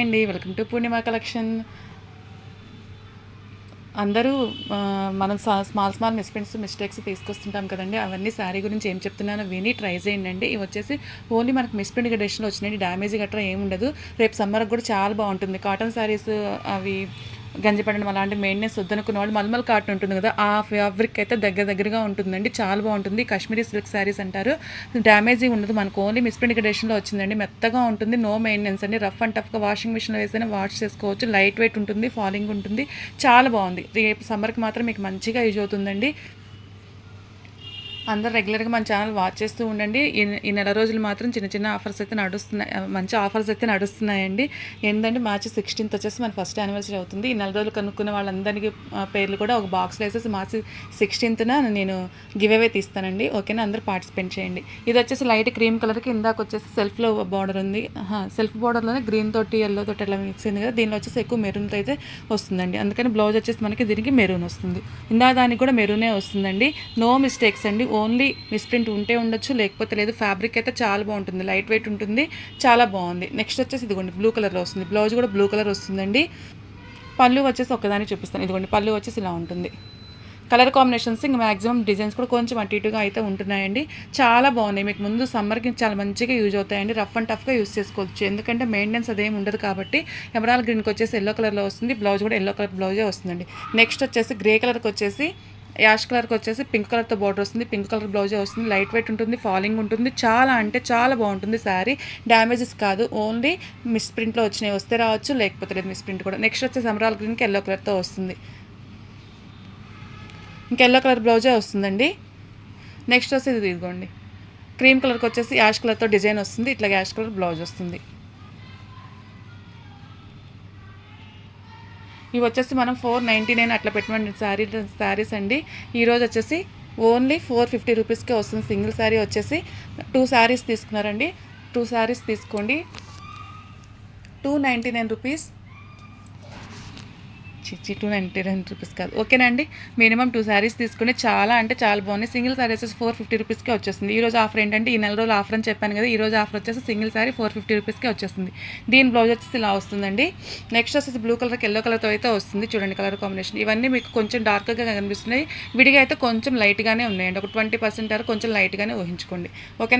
Hi అండి. Welcome to Purnima collection అందరూ మనం స్మాల్ స్మాల్ మిస్ప్రింట్స్ మిస్టేక్స్ తీసుకొస్తుంటాం కదండి. అవన్నీ శారీ గురించి ఏం చెప్తున్నానో విని ట్రై చేయండి ఇవి వచ్చేసి ఓన్లీ మనకు మిస్ప్రింట్ గడేషన్లో వచ్చినాయి డ్యామేజ్ గట్రా ఏమి ఉండదు. రేపు సమ్మర్కి కూడా చాలా బాగుంటుంది. కాటన్ శారీస్ అవి గంజి పడడం అలాంటి మెయింటెనెన్స్ వద్దనుకున్న వాళ్ళు మల్మల్ కాటన్ ఉంటుంది కదా ఆ ఫ్యాబ్రిక్ అయితే దగ్గర దగ్గరగా ఉంటుందండి. చాలా బాగుంటుంది. కాశ్మీరీ సిల్క్ శారీస్ అంటారు. డ్యామేజ్ ఉండదు. మనకు ఓన్లీ మిస్ప్రింట్ గడేషన్లో వచ్చిందండి. మెత్తగా ఉంటుంది. నో మెయింటెనెన్స్ అండి. రఫ్ అండ్ టఫ్గా వాషింగ్ మిషన్లో వేసైనా వాష్ చేసుకోవచ్చు. లైట్ వెయిట్ ఉంటుంది. ఫాలింగ్ ఉంటుంది. చాలా బాగుంది. రేపు సమ్మర్కి మాత్రం మీకు మంచిగా యూజ్ అవుతుందండి. అందరు రెగ్యులర్గా మన ఛానల్ వాచ్ చేస్తూ ఉండండి. ఈ నెల రోజులు మాత్రం చిన్న చిన్న ఆఫర్స్ అయితే నడుస్తున్నాయి. మంచి ఆఫర్స్ అయితే నడుస్తున్నాయండి. ఏంటంటే మార్చి సిక్స్టీన్త్ వచ్చేసి మన ఫస్ట్ యానివర్సరీ అవుతుంది. ఈ నెల రోజులు కనుక్కున్న వాళ్ళందరికీ పేర్లు కూడా ఒక బాక్స్లో వేసేసి మార్చి సిక్స్టీన్త్న నేను గివ్ అవే తీస్తానండి. ఓకేనా అందరూ పార్టిసిపేట్ చేయండి. ఇది వచ్చేసి లైట్ క్రీమ్ కలర్కి ఇందాక వచ్చేసి సెల్ఫ్లో బార్డర్ ఉంది. సెల్ఫ్ బార్డర్లోనే గ్రీన్ తోటి ఎల్లో తోటి అట్లా మిక్స్ అయింది కదా. దీనిలో వచ్చేసి ఎక్కువ మెరూన్తో అయితే వస్తుందండి. అందుకని బ్లౌజ్ వచ్చేసి మనకి దీనికి మెరూన్ వస్తుంది. ఇందా దానికి కూడా మెరూనే వస్తుందండి. నో మిస్టేక్స్ అండి. ఓన్లీ మిస్ప్రింట్ ఉంటే ఉండొచ్చు లేకపోతే లేదు ఫ్యాబ్రిక్ అయితే చాలా బాగుంటుంది లైట్ వెయిట్ ఉంటుంది చాలా బాగుంది. నెక్స్ట్ వచ్చేసి ఇదిగోండి బ్లూ కలర్లో వస్తుంది. బ్లౌజ్ కూడా బ్లూ కలర్ వస్తుందండి. పళ్ళు వచ్చేసి ఒకదాన్ని చూపిస్తాను. ఇదిగోండి పళ్ళు వచ్చేసి ఇలా ఉంటుంది. కలర్ కాంబినేషన్స్ ఇంకా మ్యాక్సిమం డిజైన్స్ కూడా కొంచెం అటు ఇటుగా అయితే ఉంటున్నాయండి. చాలా బాగున్నాయి. మీకు ముందు సమ్మర్కి చాలా మంచిగా యూజ్ అవుతాయండి. రఫ్ అండ్ టఫ్గా యూజ్ చేసుకోవచ్చు. ఎందుకంటే మెయింటెనెన్స్ అదేం ఉండదు కాబట్టి ఎమరాల్ గ్రీన్కి వచ్చేసి ఎల్లో కలర్లో వస్తుంది. బ్లౌజ్ కూడా ఎల్లో కలర్ బ్లౌజే వస్తుందండి. నెక్స్ట్ వచ్చేసి గ్రే కలర్కి వచ్చేసి యాష్ కలర్కి వచ్చేసి పింక్ కలర్తో బార్డర్ వస్తుంది. పింక్ కలర్ బ్లౌజే వస్తుంది. లైట్ వెయిట్ ఉంటుంది. ఫాలింగ్ ఉంటుంది. చాలా అంటే చాలా బాగుంటుంది శారీ. డ్యామేజెస్ కాదు. ఓన్లీ మిస్ ప్రింట్లో వచ్చినాయి వస్తే రావచ్చు. లేకపోతే లేదు మిస్ ప్రింట్ కూడా. నెక్స్ట్ వచ్చేసి ఎమరాల్ గ్రీన్కి ఎల్లో కలర్తో వస్తుంది. ఇంకా ఎల్లో కలర్ బ్లౌజే వస్తుందండి. నెక్స్ట్ వచ్చేసి ఇది ఇదిగోండి. క్రీమ్ కలర్కి వచ్చేసి యాష్ కలర్తో డిజైన్ వస్తుంది. ఇట్లా యాష్ కలర్ బ్లౌజ్ వస్తుంది. ఇవి వచ్చేసి మనం ఫోర్ నైంటీ నైన్ అట్లా పెట్టమండి శారీ శారీస్ అండి. ఈరోజు వచ్చేసి ఓన్లీ ఫోర్ ఫిఫ్టీ రూపీస్కే వస్తుంది సింగిల్ శారీ వచ్చేసి. టూ శారీస్ తీసుకున్నారండి. టూ శారీస్ తీసుకోండి. టూ నైంటీ నైన్ రూపీస్ చిచ్చి టూ నైంటీ నైన్ రూపీస్ కాదు. ఓకేనండి మినిమం టూ శారీస్ తీసుకుని చాలా అంటే చాలా బాగున్నాయి. సింగిల్ శారీ వచ్చేసి ఫోర్ ఫిఫ్టీ రూపీస్కే వచ్చేస్తుంది. ఈ రోజు ఆఫర్ ఏంటంటే ఈ నెల రోజు ఆఫర్ అని చెప్పాను కదా ఈ రోజు ఆఫర్ వచ్చేసి సింగిల్ శారీ ఫోర్ ఫిఫ్టీ రూపీస్కే వచ్చేస్తుంది. దీని బ్లౌజ్ వచ్చేసి ఇలా వస్తుందండి. నెక్స్ట్ వచ్చేసి బ్లూ కలర్కి ఎల్లో కలర్తో అయితే వస్తుంది. చూడండి కలర్ కాంబినేషన్. ఇవన్నీ మీకు కొంచెం డార్క్గా కనిపిస్తున్నాయి. విడిగా అయితే కొంచెం లైట్గానే ఉన్నాయండి. ఒక ట్వంటీ పర్సెంట్ వరకు కొంచెం లైట్గానే ఊహించుకోండి. ఓకే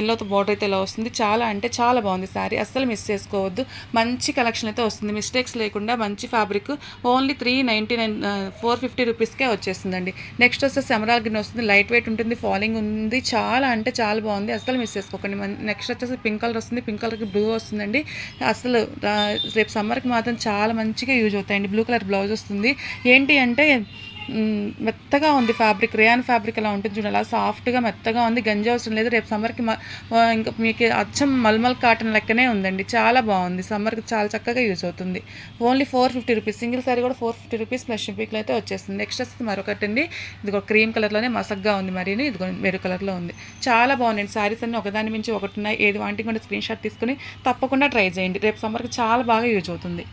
ఎల్లోతో బార్డర్ అయితే ఇలా వస్తుంది. చాలా అంటే చాలా బాగుంది శారీ. అస్సలు మిస్ చేసుకోవద్దు. మంచి కలెక్షన్ అయితే వస్తుంది. మిస్టేక్స్ లేకుండా మంచి fabric only three ninety nine four fifty రూపీస్కే వచ్చేసిందండి నెక్స్ట్ వస్తే ఎమరాల్ గ్రీన్ వస్తుంది. లైట్ వెయిట్ ఉంటుంది ఫాలింగ్ ఉంది. చాలా అంటే చాలా బాగుంది. అసలు మిస్ చేసుకోకండి. నెక్స్ట్ వచ్చేసి పింక్ కలర్ వస్తుంది. పింక్ కలర్కి బ్లూ వస్తుందండి. అసలు రేపు సమ్మర్కి మాత్రం చాలా మంచిగా యూజ్ అవుతాయండి. బ్లూ కలర్ బ్లౌజ్ వస్తుంది. ఏంటి అంటే మెత్తగా ఉంది ఫ్యాబ్రిక్. రేయాన్ ఫ్యాబ్రిక్ అలా ఉంటుంది చూడండి. అలా సాఫ్ట్గా మెత్తగా ఉంది. గంజి అవసరం లేదు. రేపు సమ్మర్కి ఇంకా మీకు అచ్చం మల్మల్ కాటన్ లెక్కనే ఉందండి. చాలా బాగుంది. సమ్మర్కి చాలా చక్కగా యూజ్ అవుతుంది. Only four fifty rupees. Single sari కూడా ఫోర్ ఫిఫ్టీ రూపీస్ ప్లస్ షిప్పింగ్లో అయితే వచ్చేస్తుంది. నెక్స్ట్ వస్తుంది మరొకటి అండి. ఇది ఒక క్రీమ్ కలర్లోనే మసగ్గా ఉంది మరి ఇది మెరు కలర్లో ఉంది. చాలా బాగుందండి శారీస్ అన్ని ఒకదాని మించి ఒకటి ఉన్నాయి. ఏది వాంటి కూడా స్క్రీన్ షాట్ తీసుకుని తప్పకుండా ట్రై చేయండి. రేపు సమ్మర్కి చాలా బాగా యూజ్ అవుతుంది.